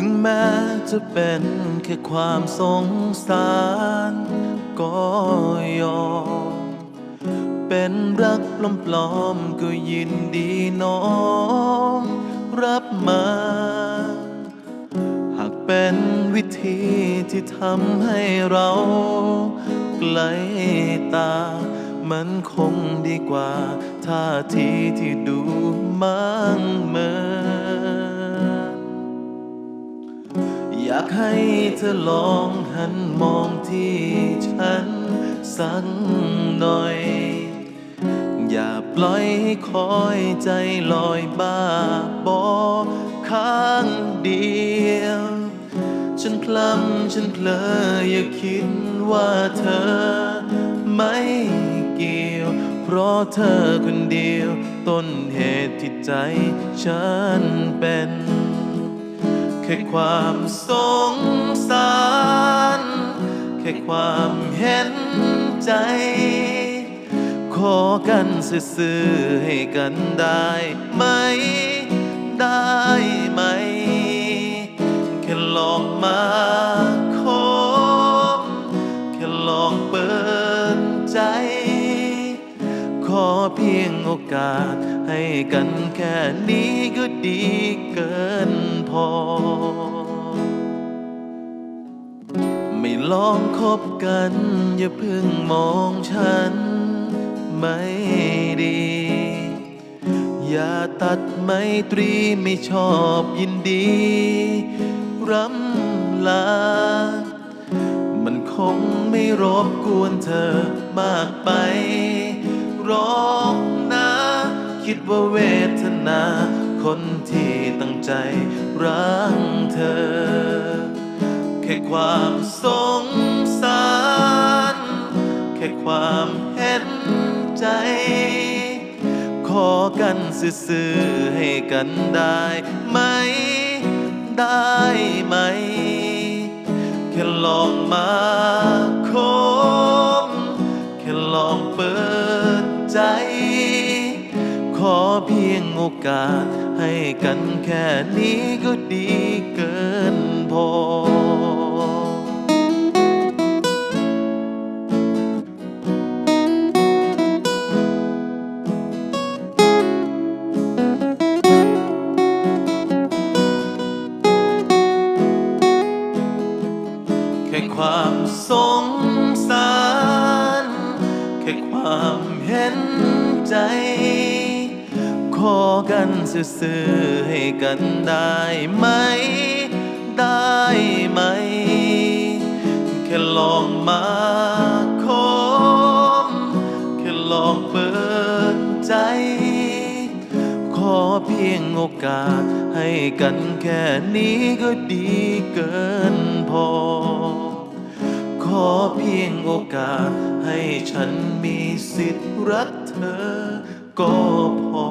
ถึงแม้จะเป็นแค่ความสงสาร ก็ยอม เป็นรักปลอมๆก็ยินดีน้อม รับมา หากเป็นวิธีที่ทำให้เราใกล้ตา มันคงดีกว่าท่าทีที่ดูมั่งเมิน เธอลองหันมองที่ฉันสักหน่อย อย่าปล่อยให้คอยใจลอยบ้าบอข้างเดียว ฉันพลัมฉันเพลออย่าคิดว่าเธอไม่เกี่ยว เพราะเธอคนเดียว ต้นเหตุที่ใจฉันเป็นแค่ความสงสารแค่ความเห็นใจ ขอกันซื่อๆให้กันได้ไหม ได้ไหม แค่ลองมาคบแค่ลองเปิดใจ ขอเพียงโอกาสให้กันแค่นี้ก็ดีเกินพอ ลองคบกัน อย่าเพิ่งมองฉัน ไม่ดี อย่าตัดไมตรีไม่ชอบยินดี รำลา มันคงไม่รบกวนเธอมากไปหรอกนะ คิดว่าเวทนา คนที่ตั้งใจรักเธอ ค่ความสงสาร แค่ความเห็นใจ ขอกันซื่อๆให้กันได้ไหม ได้ไหม แค่ลองมาคบแค่ลองเปิดใจ ขอเพียงโอกาสให้กันแค่นี้ก็ดีเกินพอ นใจ ขอกันซื่อๆให้กันได้ไหม ได้ไหม แค่ลองมาคบแค่ลองเปิดใจ ขอเพียงโอกาสให้กันแค่นี้ก็ดีเกินพอ ขอเพียงโอกาส ให้ฉันมีสิทธิ์รักเธอก็พอ